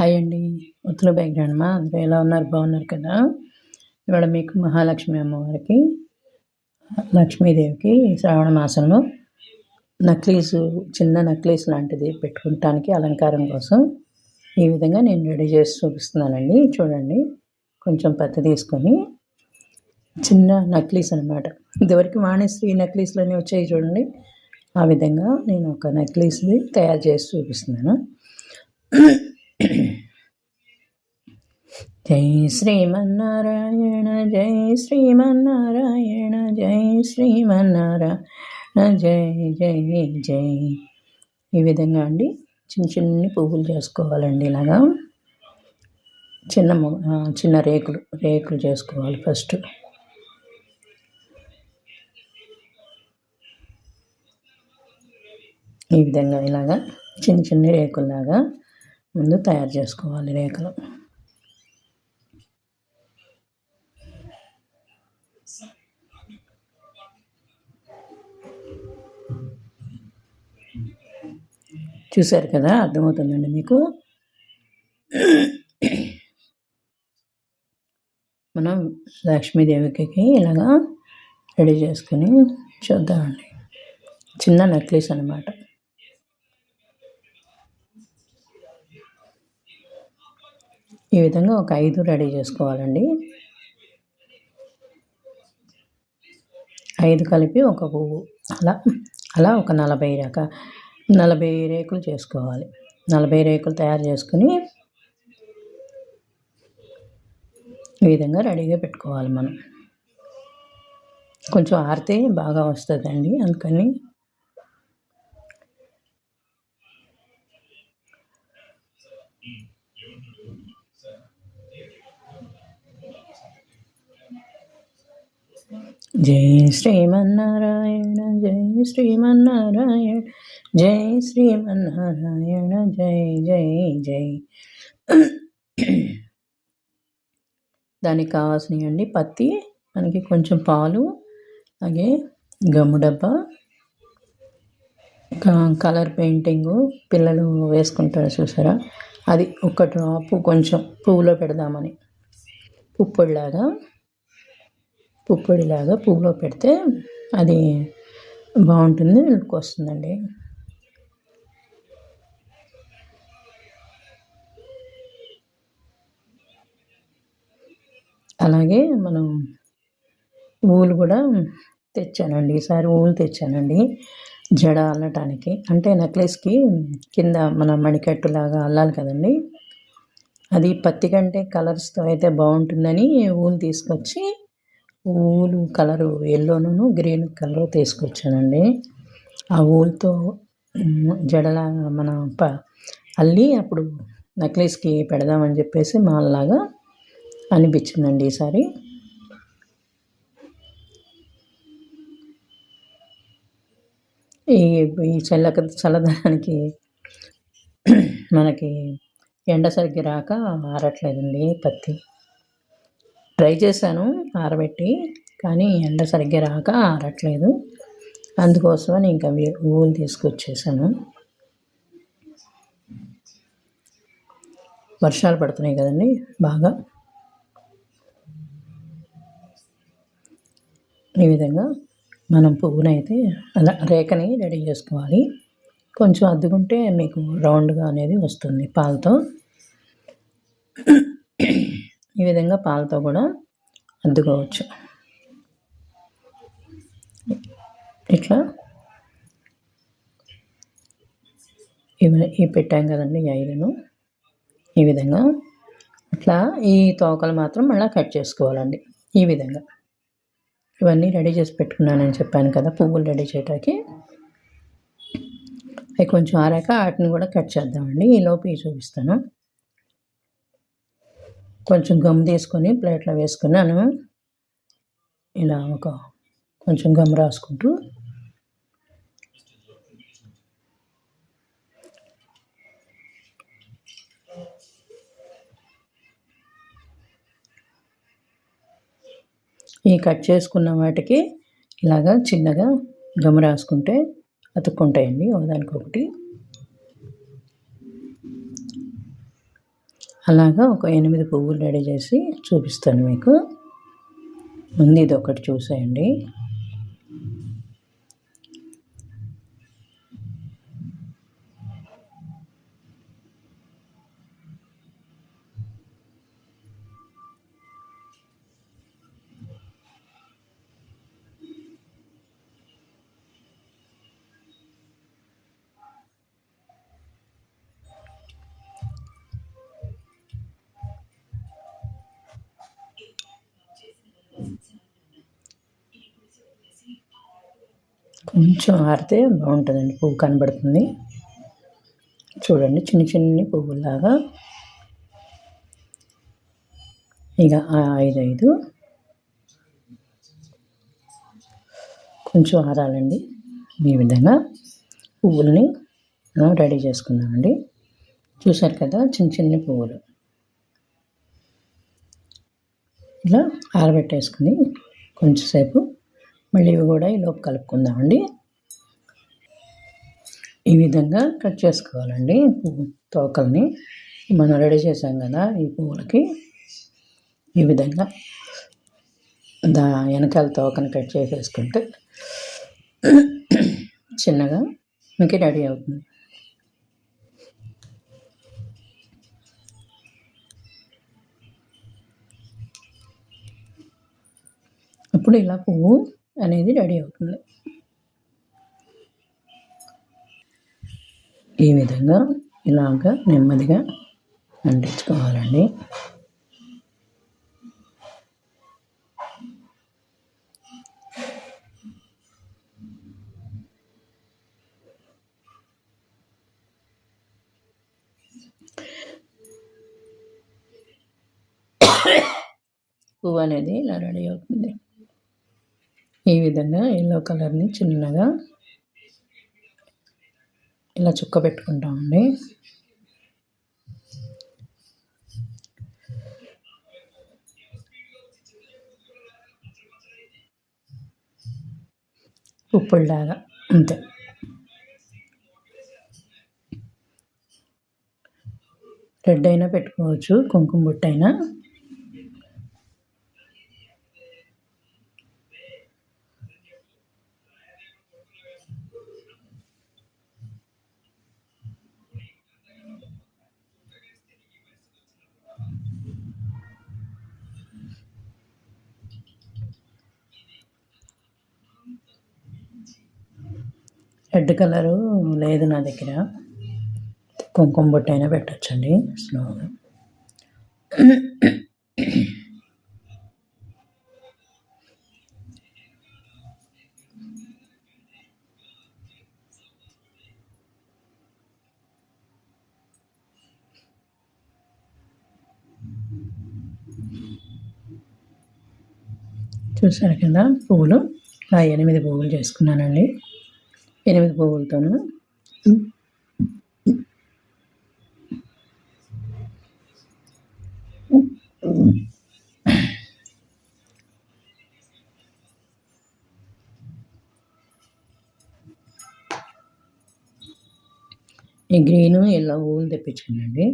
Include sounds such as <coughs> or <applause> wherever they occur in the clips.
Hi అండి. ఉత్తర background మా అందరూ ఎలా ఉన్నారు? బాగున్నారు కదా? ఇవాళ మీకు మహాలక్ష్మి అమ్మవారికి లక్ష్మీదేవికి శ్రావణ మాసంలో నక్లీస్ చిన్న నక్లీస్ లాంటిది పెట్టుకుంటానికి అలంకారం కోసం ఈ విధంగా నేను రెడీ చేసి చూపిస్తున్నానండి. చూడండి. కొంచెం పెద్ద తీసుకొని చిన్న నక్లీస్ అనమాట ఇదివరకు వాణిశ్రీ నక్లీస్లోనే వచ్చాయి చూడండి. ఆ విధంగా నేను ఒక నెక్లెస్ని తయారు చేసి చూపిస్తున్నాను. జై శ్రీమన్నారాయణ జై శ్రీమన్నారాయణ జై శ్రీమన్నారాయణ జై జై జై. ఈ విధంగా అండి చిన్న చిన్ని పువ్వులు చేసుకోవాలండి ఇలాగా. చిన్న చిన్న రేకులు రేకులు చేసుకోవాలి ఫస్ట్. ఈ విధంగా ఇలాగా చిన్న చిన్న రేకుల్లాగా ముందు తయారు చేసుకోవాలి రేఖలు చూశారు కదా అర్థమవుతుందండి మీకు? మనం లక్ష్మీదేవికి ఇలాగా రెడీ చేసుకొని చూద్దామండి. చిన్న నెక్లెస్ అనమాట ఈ విధంగా ఒక ఐదు రెడీ చేసుకోవాలండి. ఐదు కలిపి ఒక పువ్వు. అలా అలా ఒక నలభై రకాల నలభై రేకులు చేసుకోవాలి. నలభై రేకులు తయారు చేసుకుని ఈ విధంగా రెడీగా పెట్టుకోవాలి మనం. కొంచెం ఆరితే బాగా వస్తుందండి. అందుకని జై శ్రీమన్నారాయణ జై శ్రీమన్నారాయణ జై శ్రీమన్నారాయణ జై జై జై. దానికి కావాల్సినవి పత్తి మనకి కొంచెం పాలు అలాగే గమ్ము డబ్బా కలర్ పెయింటింగు పిల్లలు వేసుకుంటారు చూసారా? అది ఒక డ్రాపు కొంచెం పువ్వులో పెడదామని. పుప్పొడిలాగా. పుప్పొడిలాగా పువ్వులో పెడితే అది బాగుంటుంది లుక్ వస్తుందండి. అలాగే మనం ఊలు కూడా తెచ్చానండి. ఈసారి ఊలు తెచ్చానండి. జడ అల్లటానికి అంటే నెక్లెస్కి కింద మన మణికట్టులాగా అల్లాలి కదండి. అది పత్తి కంటే కలర్స్తో అయితే బాగుంటుందని ఊలు తీసుకొచ్చి ఊలు కలరు ఎల్లోను గ్రీన్ కలర్ తీసుకొచ్చానండి. ఆ ఊలుతో జడలా మన ప అల్లి అప్పుడు నెక్లెస్కి పెడదామని చెప్పేసి మాల్లాగా అనిపించిందండి ఈసారి. ఈ ఈ చల్లక చల్లదనానికి మనకి ఎండ సరిగ్గా రాక ఆరట్లేదండి పత్తి. ట్రై చేశాను ఆరబెట్టి కానీ ఎండ సరిగ్గా రాక ఆరట్లేదు. అందుకోసమని ఇంకా ఊలు తీసుకొచ్చేసాను. వర్షాలు పడుతున్నాయి కదండి బాగా. ఈ విధంగా మనం పువ్వునైతే అలా రేఖని రెడీ చేసుకోవాలి. కొంచెం అద్దుకుంటే మీకు రౌండ్గా అనేది వస్తుంది పాలతో. ఈ విధంగా పాలతో కూడా అద్దుకోవచ్చు. ఇట్లా ఇవి ఈ పెట్టాం కదండి ఐదును ఈ విధంగా అట్లా ఈ తోకలు మాత్రం మళ్ళీ కట్ చేసుకోవాలండి. ఈ విధంగా. ఇవన్నీ రెడీ చేసి పెట్టుకున్నానని చెప్పాను కదా పువ్వులు రెడీ చేయడానికి అవి కొంచెం ఆరాక వాటిని కూడా కట్ చేద్దామండి. ఈలోపు చూపిస్తాను. కొంచెం గమ్ తీసుకొని ప్లేట్లో వేసుకున్నాను. ఇలా ఒక కొంచెం గమ్ రాసుకుంటూ ఈ కట్ చేసుకున్న వాటికి ఇలాగా చిన్నగా గమ్ రాసుకుంటే అతుక్కుంటాయండి. ఒకదానికొకటి. అలాగా ఒక ఎనిమిది పువ్వులు రెడీ చేసి చూపిస్తాను మీకు. ముందు ఇది ఒకటి చూసేయండి. కొంచెం ఆరితే బాగుంటుందండి. పువ్వు కనబడుతుంది. చూడండి చిన్న చిన్ని పువ్వులాగా. ఇక ఐదు ఐదు కొంచెం ఆరాలండి. ఈ విధంగా పువ్వుల్ని మనం రెడీ చేసుకుందామండి. చూశారు కదా చిన్న చిన్న పువ్వులు. ఇలా ఆరబెట్టేసుకుని కొంచెంసేపు మళ్ళీ ఇవి కూడా ఈలోపు కలుపుకుందామండి. ఈ విధంగా కట్ చేసుకోవాలండి పువ్వు తోకల్ని. మనం రెడీ చేసాం కదా ఈ పువ్వులకి. ఈ విధంగా దా వెనకాల తోకని కట్ చేసేసుకుంటే చిన్నగా మీకు రెడీ అవుతుంది. అప్పుడు ఇలా పువ్వు అనేది రెడీ అవుతుంది. ఈ విధంగా ఇలాగ నెమ్మదిగా అంటించుకోవాలండి. <coughs> పువ్వు అనేది ఇలా రెడీ అవుతుంది. ఈ విధంగా ఎల్లో కలర్ని చిన్నగా ఇలా చుక్క పెట్టుకుంటామండి ఉప్పుల్లాగా అంతే. రెడ్ అయినా పెట్టుకోవచ్చు కుంకుమ బుట్ట అయినా. రెడ్ కలరు లేదు నా దగ్గర. కుంకుమ బొట్టు అయినా పెట్టచ్చండి స్లోగా చూసారు కదా పువ్వులు? ఆ ఎనిమిది పువ్వులు చేసుకున్నానండి. ఎనిమిది పువ్వులతోనూ. ఈ గ్రీన్ ఎల్లో ఊలు తెప్పించుకున్నాండి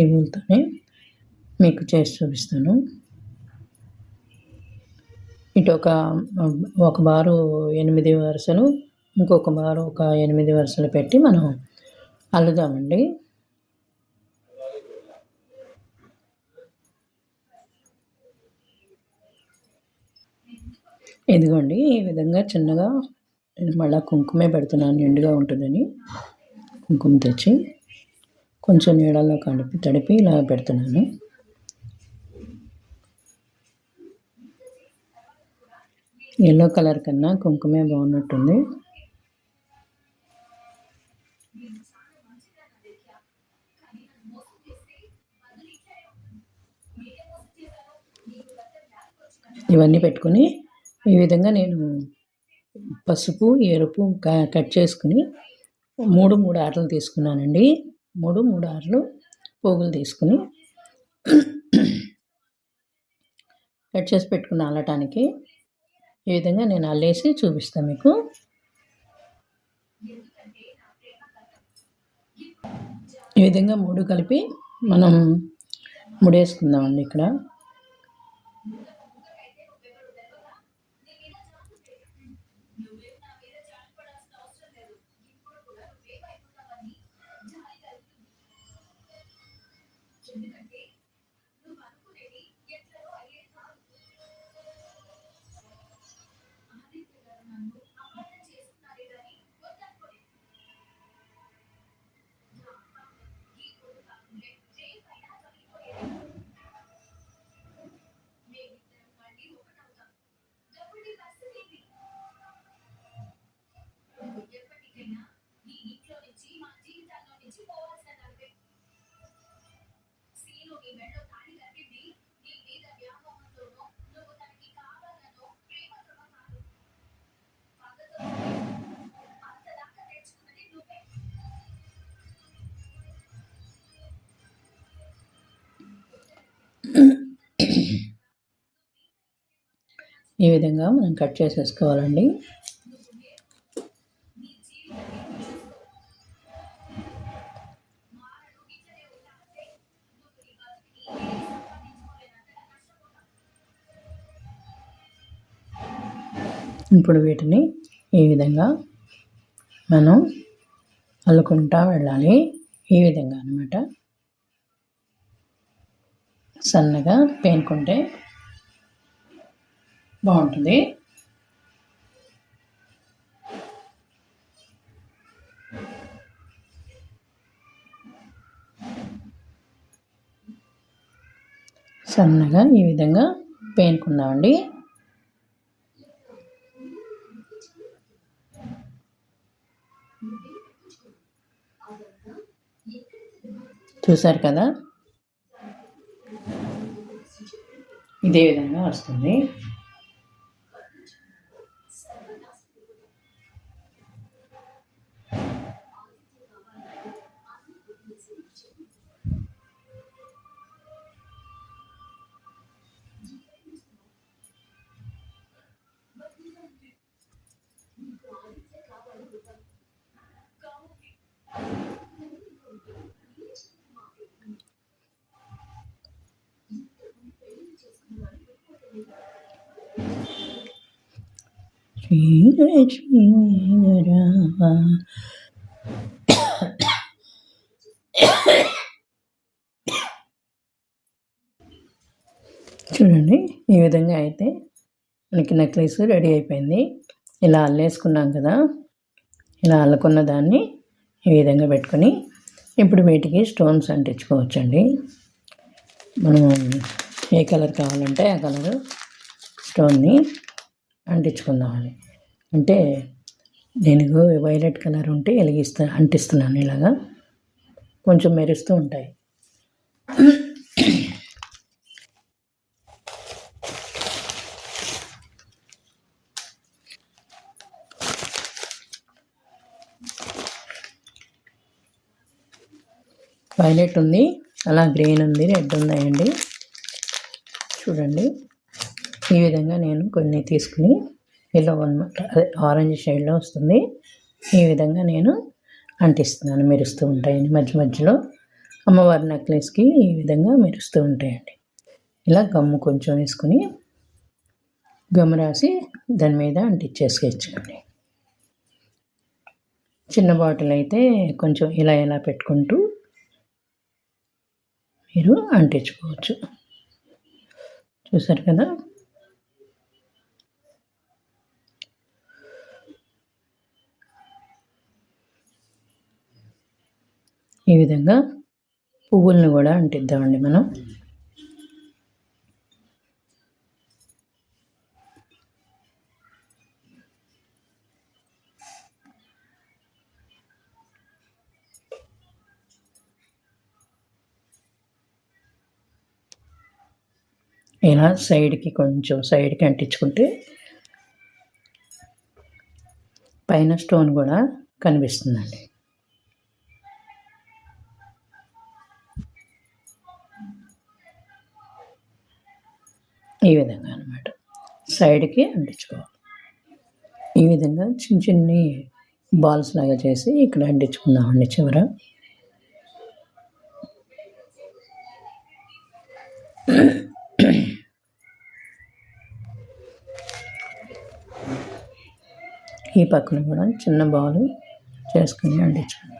ఈ ఊలతోనే మీకు చేసి చూపిస్తాను. ఇటు ఒక ఒక బారు ఎనిమిది వరుసలు ఇంకొక బారు ఒక ఎనిమిది వరుసలు పెట్టి మనం అల్లుదామండి. ఇదిగోండి ఈ విధంగా చిన్నగా నేను మళ్ళీ కుంకుమే పెడుతున్నాను నిండుగా ఉంటుందని. కుంకుమ తెచ్చి కొంచెం నీళ్ళలో కలిపి తడిపి ఇలా పెడుతున్నాను. ఎల్లో కలర్ కన్నా కుంకుమే బాగున్నట్టుంది. ఇవన్నీ పెట్టుకొని ఈ విధంగా నేను పసుపు ఎరుపు కట్ చేసుకుని మూడు మూడు ఆటలు తీసుకున్నానండి. మూడు మూడు ఆటలు పోగులు తీసుకుని కట్ చేసి పెట్టుకున్న అల్లటానికి ఈ విధంగా నేను అల్లేసి చూపిస్తాను మీకు. ఈ విధంగా మూడు కలిపి మనం ముడేసుకుందామండి ఇక్కడ. ఈ విధంగా మనం కట్ చేసేసుకోవాలండి. ఇప్పుడు వీటిని ఈ విధంగా మనం అల్లుకుంటా వెళ్ళాలి. ఈ విధంగా అనమాట సన్నగా పేనుకుంటే బాగుంటుంది. సన్నగా ఈ విధంగా పేనుకుందామండి. చూసారు కదా? ఇదే విధంగా వస్తుంది. <coughs> చూడండి ఈ విధంగా అయితే మనకి నెక్లెస్ రెడీ అయిపోయింది. ఇలా అల్లేసుకున్నాం కదా ఇలా అల్లుకున్న దాన్ని ఈ విధంగా పెట్టుకొని ఇప్పుడు వీటికి స్టోన్స్ అంటించుకోవచ్చండి. మనం ఏ కలర్ కావాలంటే ఆ కలర్ స్టోన్ని అంటించుకుందామని. అంటే నేను వైలెట్ కలర్ ఉంటే వెలిగిస్తా అంటిస్తున్నాను ఇలాగా. కొంచెం మెరుస్తూ ఉంటాయి. వైలెట్ ఉంది అలా గ్రీన్ ఉంది రెడ్ ఉన్నాయండి చూడండి. ఈ విధంగా నేను కొన్ని తీసుకుని ఎల్లో అనమాట అదే ఆరెంజ్ షేడ్లో వస్తుంది. ఈ విధంగా నేను అంటిస్తున్నాను. మెరుస్తూ ఉంటాయండి మధ్య మధ్యలో అమ్మవారి నెక్లెస్కి ఈ విధంగా మెరుస్తూ ఉంటాయండి. ఇలా గమ్ము కొంచెం వేసుకుని గమ్ము రాసి దాని మీద అంటించేసుకోవచ్చండి చిన్న బాటిల్ అయితే కొంచెం ఇలా ఇలా పెట్టుకుంటూ మీరు అంటించుకోవచ్చు. చూసారు కదా? ఈ విధంగా పువ్వులను కూడా అంటిద్దామండి మనం. ఇలా సైడ్కి కొంచెం సైడ్కి అంటించుకుంటే పైన స్టోన్ కూడా కనిపిస్తుందండి. ఈ విధంగా అనమాట సైడ్కి అంటించుకోవాలి. ఈ విధంగా చిన్న చిన్ని బాల్స్ లాగా చేసి ఇక్కడ అంటించుకుందామండి చివర. ఈ పక్కన కూడా చిన్న బాలు చేసుకుని అంటించుకుందాం.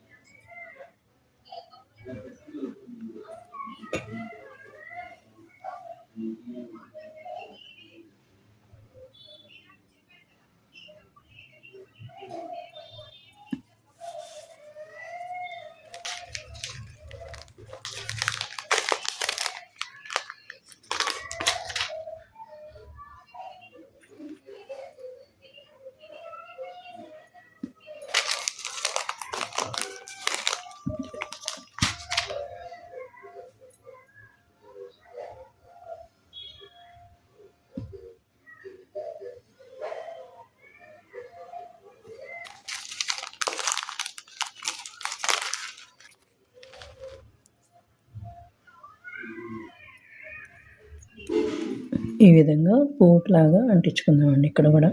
ఈ విధంగా పువ్వులాగా అంటించుకుందామండి ఇక్కడ కూడా.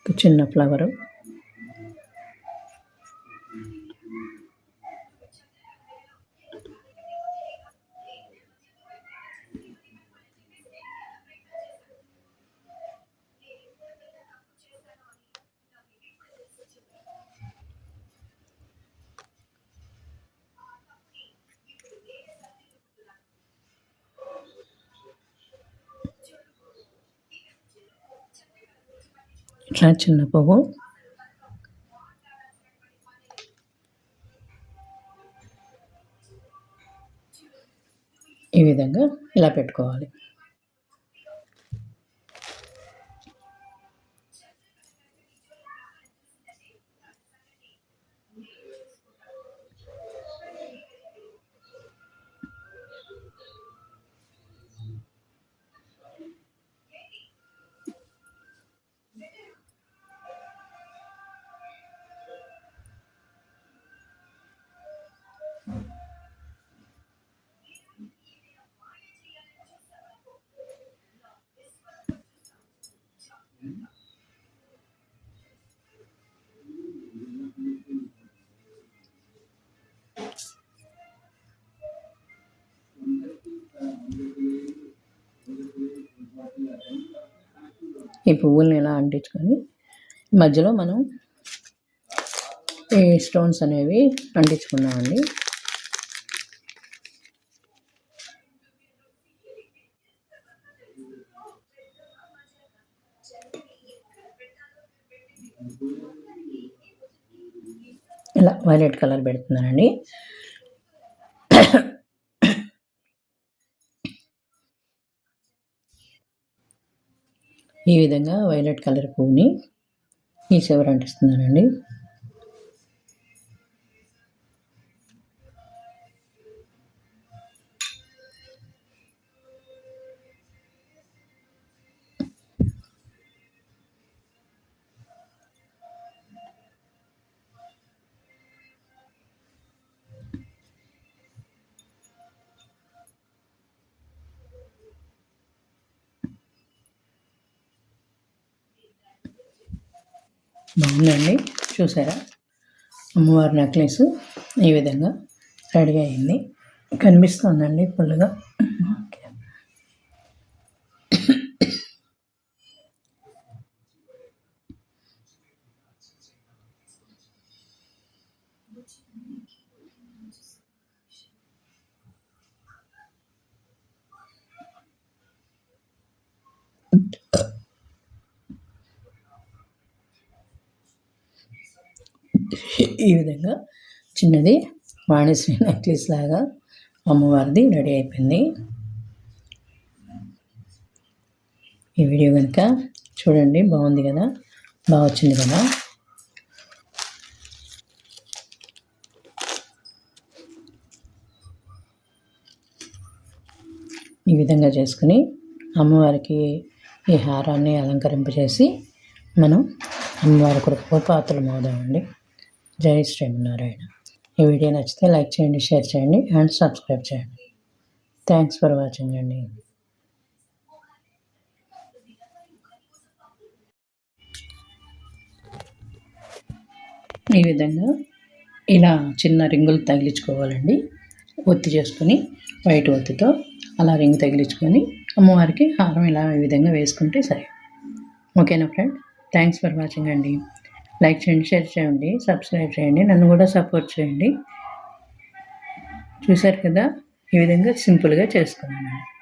ఒక చిన్న ఫ్లవరు. ఇట్లా చిన్న పువ్వు. ఈ విధంగా ఇలా పెట్టుకోవాలి. ఈ పువ్వుల్ని ఇలా అంటించుకొని మధ్యలో మనం ఈ స్టోన్స్ అనేవి అంటించుకున్నామండి ఇలా వైలెట్ కలర్ పెడుతున్నానండి. ఈ విధంగా వైలెట్ కలర్ పువ్వుని ఈ చివర అంటిస్తున్నానండి. బాగుందండి. చూసారా? అమ్మవారి నెక్లెస్ ఈ విధంగా రెడీ అయింది. కనిపిస్తుందండి ఫుల్గా ఈ విధంగా చిన్నది వాణిశ్రీ నెక్లెస్ లాగా అమ్మవారిది రెడీ అయిపోయింది. ఈ వీడియో కనుక చూడండి బాగుంది కదా? బాగా వచ్చింది కదా? ఈ విధంగా చేసుకుని అమ్మవారికి ఈ హారాన్ని అలంకరింపజేసి మనం అమ్మవారి కృపకు పాత్రలు మోదామండి. జై శ్రీమన్నారాయణ. ఈ వీడియో నచ్చితే లైక్ చేయండి షేర్ చేయండి అండ్ సబ్స్క్రైబ్ చేయండి. థ్యాంక్స్ ఫర్ వాచింగ్ అండి. ఈ విధంగా ఇలా చిన్న రింగులు తగిలించుకోవాలండి. ఒత్తి చేసుకొని వైట్ ఒత్తితో అలా రింగ్ తగిలించుకొని అమ్మవారికి హారం ఇలా ఈ విధంగా వేసుకుంటే సరే. ఓకేనా ఫ్రెండ్? థ్యాంక్స్ ఫర్ వాచింగ్ అండి. లైక్ చేయండి షేర్ చేయండి సబ్స్క్రైబ్ చేయండి నన్ను కూడా సపోర్ట్ చేయండి. చూశారు కదా? ఈ విధంగా సింపుల్గా చేసుకున్నాను.